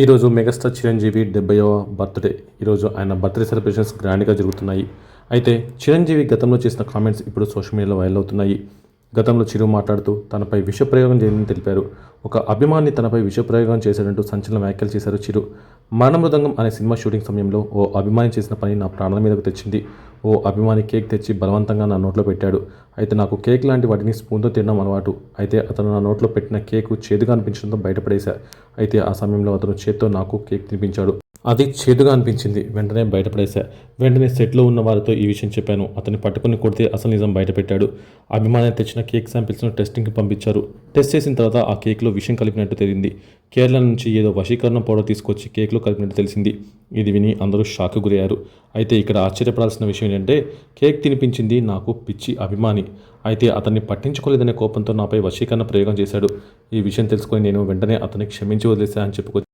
ఈరోజు megastar Chiranjeevi డెబ్బైవ birthday. ఈరోజు ఆయన బర్త్డే సెలబ్రేషన్స్ గ్రాండ్గా జరుగుతున్నాయి. అయితే చిరంజీవి గతంలో చేసిన కామెంట్స్ ఇప్పుడు సోషల్ మీడియాలో వైరల్ అవుతున్నాయి. గతంలో చిరు మాట్లాడుతూ తనపై విషప్రయోగం చేయాలని తెలిపారు. ఒక అభిమాని తనపై విషప్రయోగం చేశాడంటూ సంచలన వ్యాఖ్యలు చేశారు చిరు. మరణమృదంగం అనే సినిమా షూటింగ్ సమయంలో ఓ అభిమాని చేసిన పని నా ప్రాణాల మీదకు తెచ్చింది. ఓ అభిమాని కేక్ తెచ్చి బలవంతంగా నా నోట్లో పెట్టాడు. అయితే నాకు కేక్ లాంటి వాటిని స్పూన్తో తినడం అలవాటు. అయితే అతను నా నోట్లో పెట్టిన కేకు చేదుగా అనిపించడంతో బయటపడేశా. అయితే ఆ సమయంలో అతను చేత్తో నాకు కేక్ తినిపించాడు. అది చేదుగా అనిపించింది. వెంటనే బయటపడేశా. వెంటనే సెట్లో ఉన్న వారితో ఈ విషయం చెప్పాను. అతన్ని పట్టుకుని కొడితే అసలు నిజం బయటపెట్టాడు. అభిమాని తెచ్చిన కేక్ శాంపిల్స్ను టెస్టింగ్కి పంపించారు. టెస్ట్ చేసిన తర్వాత ఆ కేక్లో విషయం కలిపినట్టు తెలిసింది కేరళ నుంచి ఏదో వశీకరణ పౌడర్ తీసుకొచ్చి కేక్లో కలిపినట్టు తెలిసింది. ఇది విని అందరూ షాక్ గురయ్యారు. అయితే ఇక్కడ ఆశ్చర్యపడాల్సిన విషయం ఏంటంటే కేక్ తినిపించింది నాకు పిచ్చి అభిమాని. అయితే అతన్ని పట్టించుకోలేదనే కోపంతో నాపై వశీకరణ ప్రయోగం చేశాడు. ఈ విషయం తెలుసుకొని నేను వెంటనే అతన్ని క్షమించి వదిలేశా అని చెప్పుకొచ్చి